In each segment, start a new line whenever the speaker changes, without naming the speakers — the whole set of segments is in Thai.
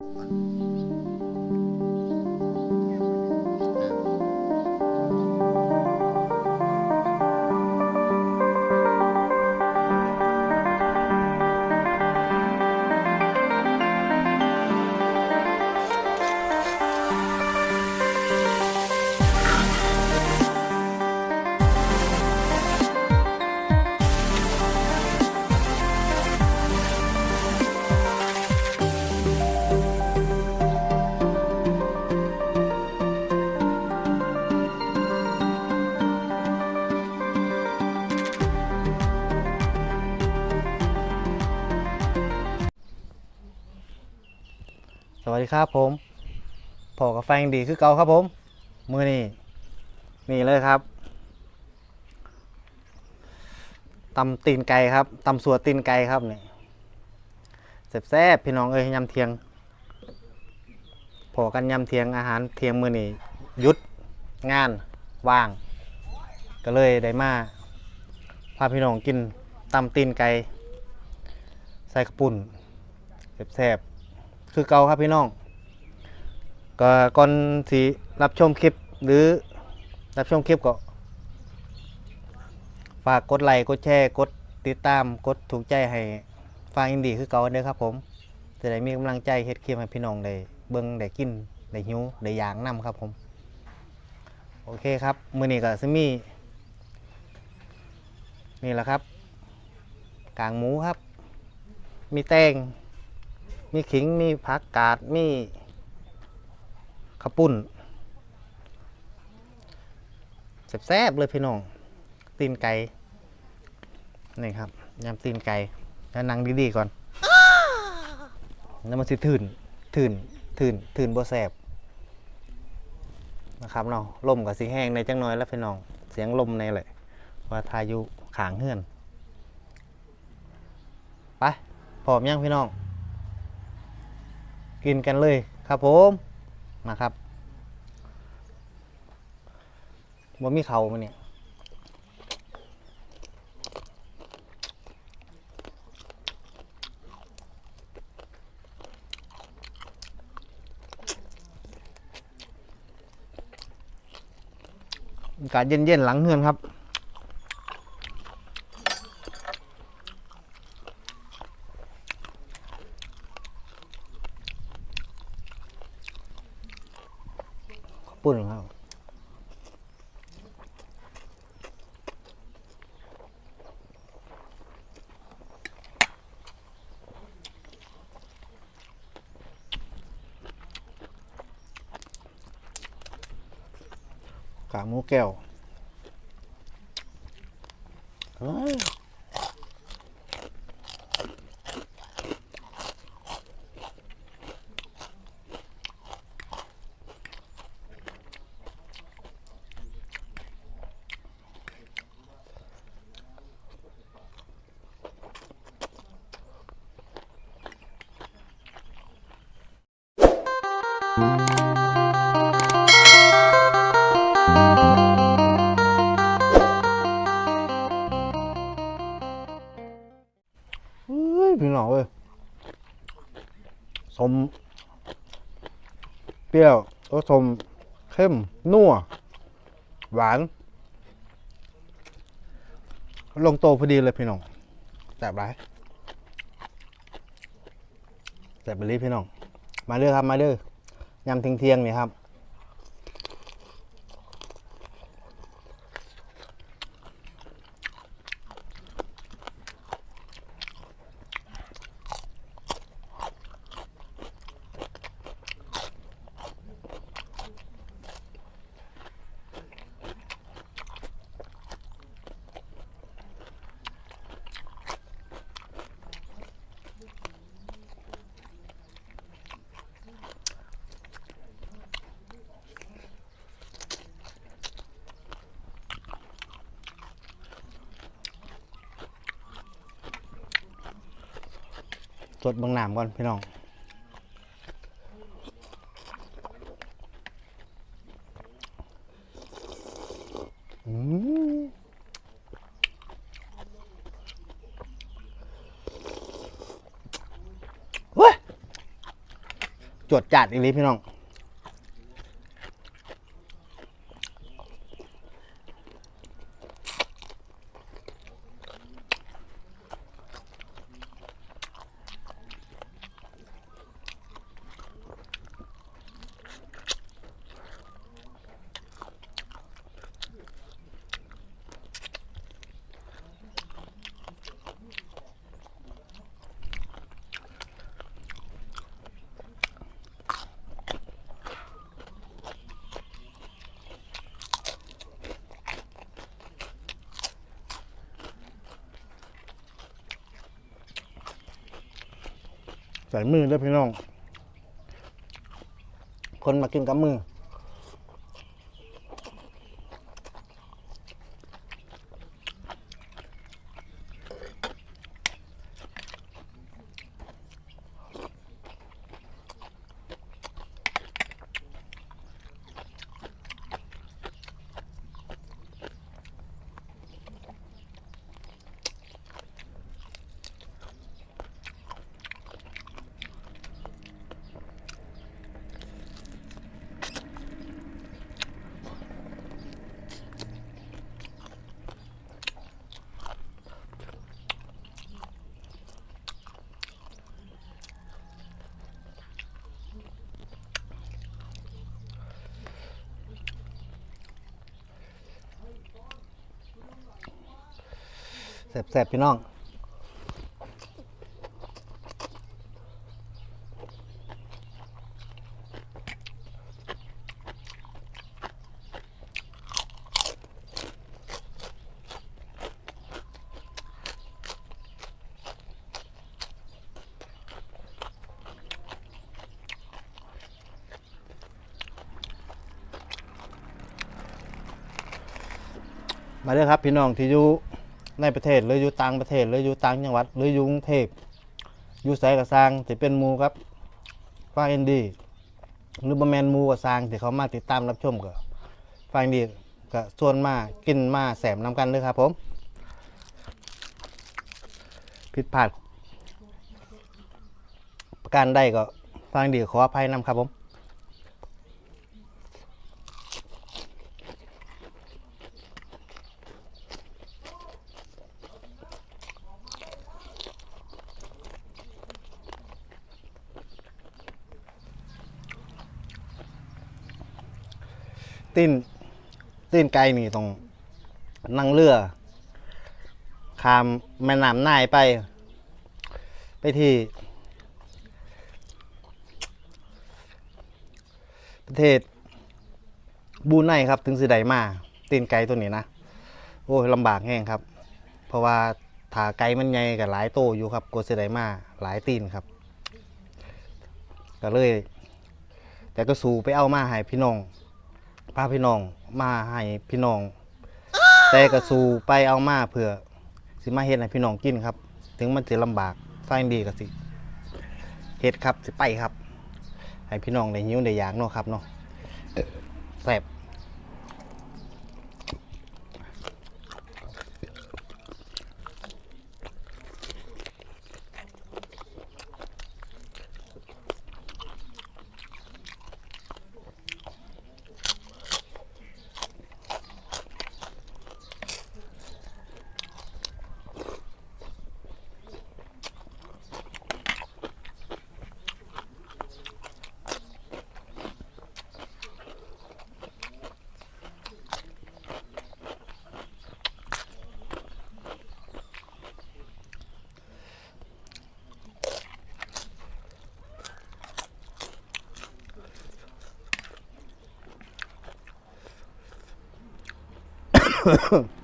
ส วัสดีครับผมพอกับแฟงดีคือเก่าครับผม มือนี่นี่เลยครับตำตีนไก่ครับตำสัวตีนไก่ครับนี่แซ่บๆพี่น้องเอ้ยยำเทียงพอกันยำเทียงอาหารเทียงมือนี่ยุดงานว่าง ก็เลยได้มาพาพี่น้องกินตำตีนไก่ใส่กระปุ่นแซ่บ คือเก่าครับพี่น้องก็ก่อนที่รับชมคลิปหรือรับชมคลิปก็ ฝากกดไลค์กดแชร์กดติดตามกดถูกใจให้ฟังอินดีคือเก่าเด้อครับผมจะได้มีกำลังใจเฮ็ดคลิปให้พี่น้องได้เบิ่งได้กินได้หิวได้อยากนํครับผม โอเคครับมื้อนี้ก็สิมีนี่แหละครับ กางหมูครับ มีแตง มีขิงมีผักกาดมีข้าวปุ้นแซ่บๆเลยพี่น้องตีนไก่นี่ครับยำตีนไก่แล้วนั่งดีๆก่อนแล้วมันสิถื่นถื่นถื่นถื่นบ่แซ่บนะครับเนาะลมกับสีแห้งในจังน้อยแล้วพี่น้อง เสียงลมในเลยว่าทายุขางเฮือน ไปพร้อมยังพี่น้อง กินกันเลยครับผมนะครับว่ามีเขามาเนี่ยอากาศเย็นๆหลังเฮือนครับ ปุ่นครับขากหมูแก้ว ม เปรี้ยวรสชมเข้ม นัว หวาน ลงโตพอดีเลยพี่น้องแซ่บไรแซ่บไปเลพี่น้อง มาเด้อครับ มาเด้อยำเทียงๆนี่ครับ สดบางหนามก่อนพี่น้องอืมเว้ยจวดจัดอีหลีพี่น้อง ใส่มือเด้อพี่น้อง คนมากินกับมือ แซ่บๆพี่น้องมาเด้อครับพี่น้องที่อยู่ ในประเทศหรืออยู่ต่างประเทศหรืออยู่ต่างจังหวัดหรืออยู่กรุงเทพอยู่ไสกับสร้างที่เป็นมูครับฟังอินดีหรือบะแมนมูกับสร้างที่เขามาติดตามรับชมก็ฟังดีก็ส่วนมากินมาแสมนำกันเลยครับผมผิดพลาดประการใดก็ฟังดีขออภัยนำครับผม ตีนตีนไก่นี่ต้องนั่งเรือข้ามแม่น้ำน่ายไป ไปที่ ประเทศบูไนครับ ถึงสิไดมาตีนไก่ตัวนี้นะ โอ้ยลำบากแห้งครับ เพราะว่าถาไก่มันใหญ่กับหลายโตอยู่ครับกดสิไดมาหลายตีนครับ ก็เลย แต่ก็สู้ไปเอามาให้พี่น้อง พาพี่น้องมาให้พี่น้อง แต่กระสูไปเอามาเพื่อ สิมาเฮ็ดให้พี่น้องกินครับ ถึงมันจะลำบากฟังดีก็สิเฮ็ดครับสิไปครับ ให้พี่น้องได้หิวได้อยากเนาะครับเนาะแซ่บ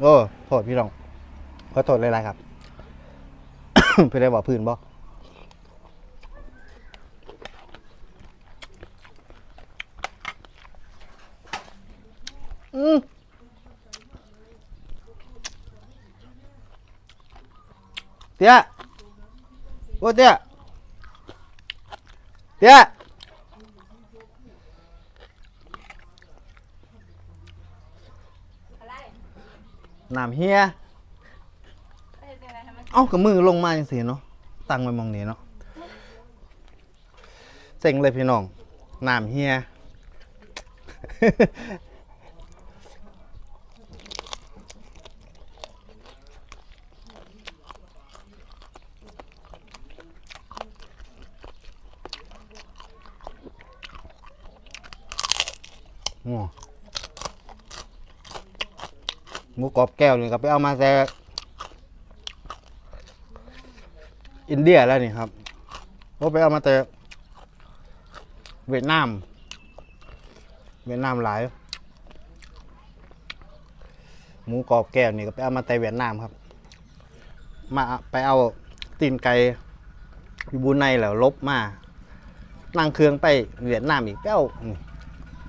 โอ้โทษพี่น้องขอโทษหลายๆครับ เพื่อได้บอกพื้นบ่อืมเตี้ยโอ้เตี้ยเตี้ย
อะไร
น้ำเฮีย
เอ้ยเป็นอะไรทำไม
เอ้ากับมือลงมาจังสิเนาะตั้งไว้มองนี้เนาะเซ็งเลยพี่น้องน้ำเฮียโอ้ หมูกรอบแก้วนี่ก็ไปเอามาแต่อินเดียแล้วนี่ครับก็ไปเอามาแต่เวียดนาม เวียดนามหลาย หมูกรอบแก้วนี่ก็ไปเอามาแต่เวียดนามครับ มาไปเอาตีนไก่อยู่บูไนแล้วลบมานั่งเครื่องไปเวียดนามอีกไปเอานี่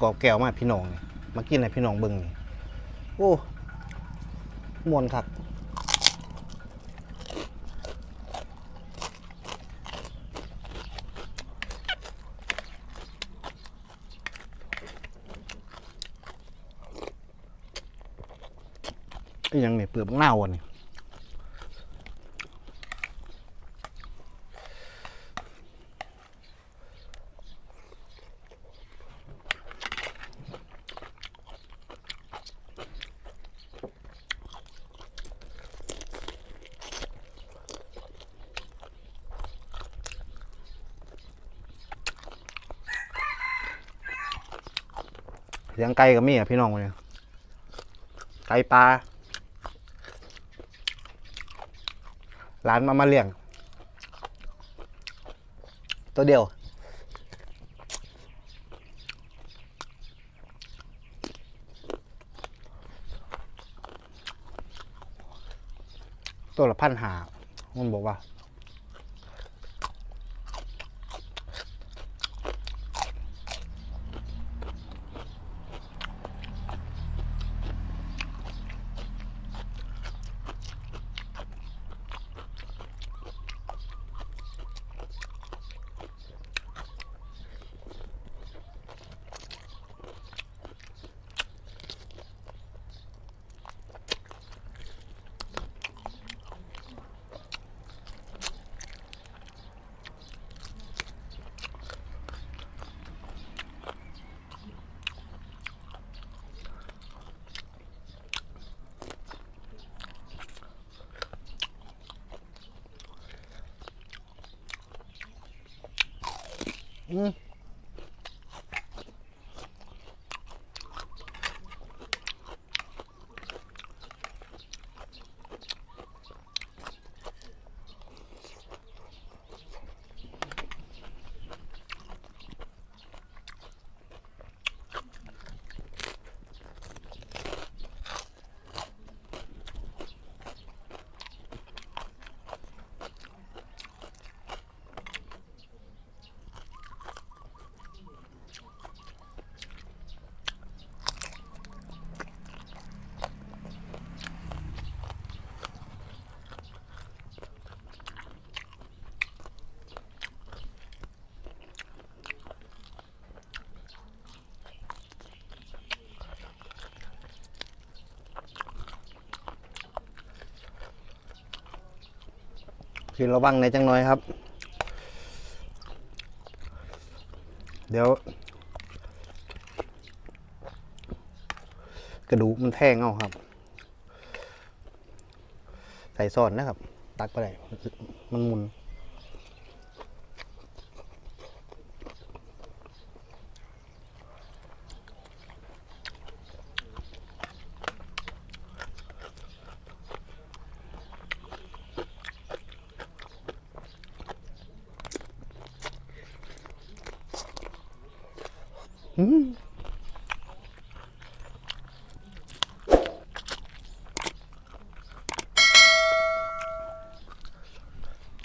กอบแก้วมาพี่น้อง มากินให้พี่น้องเบิ่งนี่โอ้ มวนคักอีอยังนี่เปลือกมะนาวอะนี่ ไก่ก็มีอะพี่น้องเนี่ยไก่ปลาร้านมามาเลี้ยง ตัวเดียว ตัวละพันหามันบอกว่า คือระวังในจังน้อยครับ เดี๋ยว กระดูกมันแทงเอาครับ ใส่ซอนนะครับ ตักไปได้มันมุน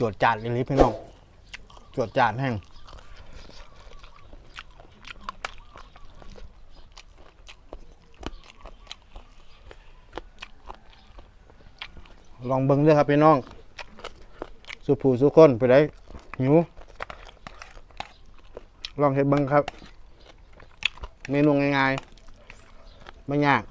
วดจาดเลยพี่น้องจวดจาดแห้งลองเบิ้งเด้วยครับพี่น้อง สุผูสุคนไปได้หิว ลองเห็ดเบิ้งครับ เมนูง่ายๆไม่ยาก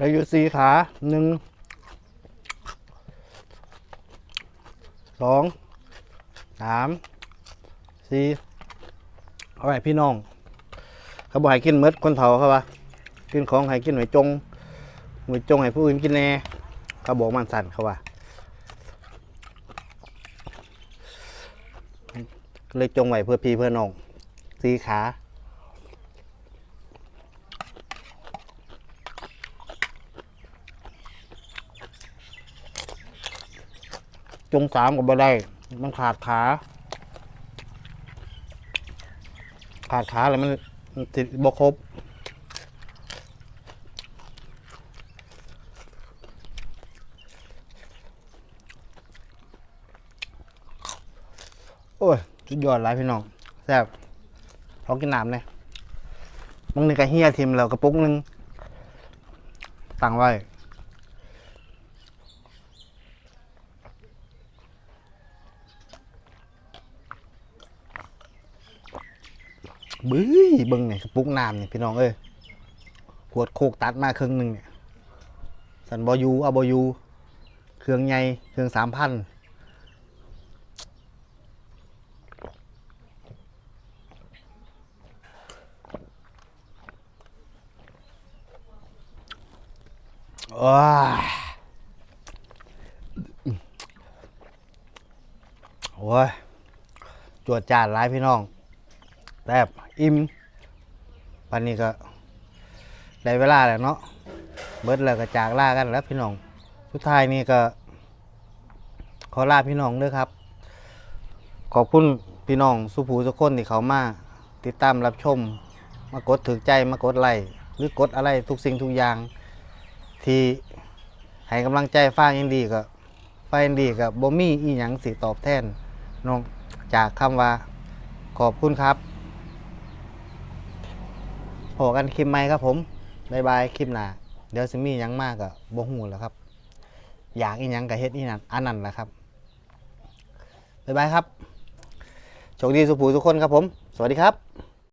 แล้วอยู่สี่ขาหนึ่งสองสามสี่เอาไว้พี่น้อง เขาบอกให้กินเมดคนเฒ่าเขาว่ากินของให้กินหน่วยจงหน่วยจงให้ผู้อื่นกินแน่เขาบอกมันสั่นเขาว่าเลยจงไว้เพื่อพี่เพื่อน้องสี่ขา จงสามก็บ่ได้ มันขาดขา ขาดขาแล้วมันติดบ่ครบโอ้ยสุดยอดหลายพี่น้องแซ่บลองกินน้ำเลยมึงนี่ก็เฮียทิมแล้วกระปุกหนึงตั้งไว้ บื้อเบิ่งเนี่ยกระปุกน้ำเนี่ยพี่น้องเอ้ยขวดโคกตัดมาครึ่งหนึ่งเนี่ยสันบอยูอาบอยูเครื่องใหญ่เครื่องสามพันโอ้ยโอ้ยจวดจาดร้ายพี่น้องแซ่บ อิ่มปันนี้ก็ได้เวลาแล้วเนาะเบิดแล้วก็จากลากันแล้วพี่น้องสุดท้ายนี่ก็ ขอลาพี่น้องด้วยครับ ขอบคุณพี่น้องสุภูสุกคนที่เขามาติดตามรับชม มากดถือใจมากดไลค์หรือกดอะไรทุกสิ่งทุกอย่าง ที่ให้กำลังใจฟ้ายังดีก็ฟ้ายังดีกับบ่มีอีหยังสิตอบแทนน้องจากคำว่าขอบคุณครับ อกันคลิปใหม่ครับผมบายบายคลิปหน้าเดี๋ยวซิมี่ยังมากกับบงหูแล้วครับ อยากอีหยังกับเฮ็ดอีนั่นอันนั่นแหละครับบายบายครับโชคดีสุขผูทุกคนครับผม สวัสดีครับ